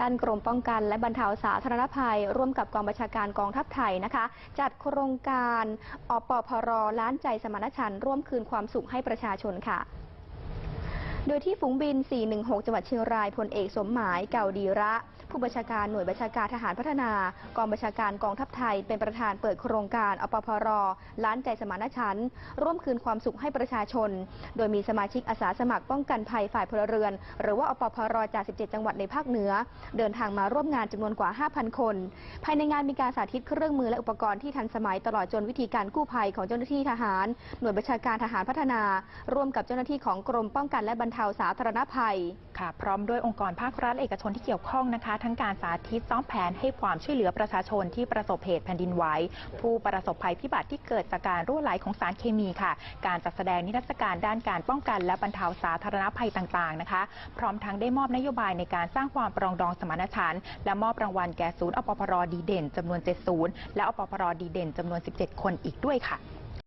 ด้านกรมป้องกันและบรรเทาสาธารณภัย ร่วมกับกองบัญชาการกองทัพไทยนะคะ จัดโครงการอปพรล้านใจสมานฉันร่วมคืนความสุขให้ประชาชนค่ะ โดยที่ฝูงบิน 416 จังหวัดเชียงราย พลเอกสมหมายเก่าดีระ ผู้บัญชาการหน่วยบัญชาการทหารพัฒนา กองบัญชาการกองทัพไทย เป็นประธานเปิดโครงการอปพร ล้านใจสมานฉันท์ร่วมคืนความสุขให้ประชาชน โดยมีสมาชิกอาสาสมัครป้องกันภัยฝ่ายพลเรือน หรือว่าอปพรจาก 17 จังหวัดในภาคเหนือ เดินทางมาร่วมงานจำนวนกว่า 5,000 คน ภายในงานมีการสาธิตเครื่องมือและอุปกรณ์ที่ทันสมัยตลอดจนวิธีการกู้ภัยของเจ้าหน้าที่ทหาร หน่วยบัญชาการทหารพัฒนา ร่วมกับเจ้าหน้าที่ของกรมป้องกันและบรรเทาสาธารณภัย ค่ะ พร้อมด้วยองค์กรภาครัฐและเอกชนที่เกี่ยวข้องนะคะ ทั้งการสาธิตซ้อมแผนให้ความช่วยเหลือประชาชนที่ประสบเหตุแผ่นดินไหวผู้ประสบภัยพิบัติที่เกิดจากการรั่วไหลของสารเคมีค่ะ การจัดแสดงนิทรรศการด้านการป้องกัน และบรรเทาสาธารณภัยต่างๆนะคะ พร้อมทั้งได้มอบนโยบายในการสร้างความปรองดองสมานฉันท์และมอบรางวัลแก่ศูนย์อปพรดีเด่นจำนวน7ศูนย์และอปพรดีเด่นจำนวน 17 คนอีกด้วยค่ะ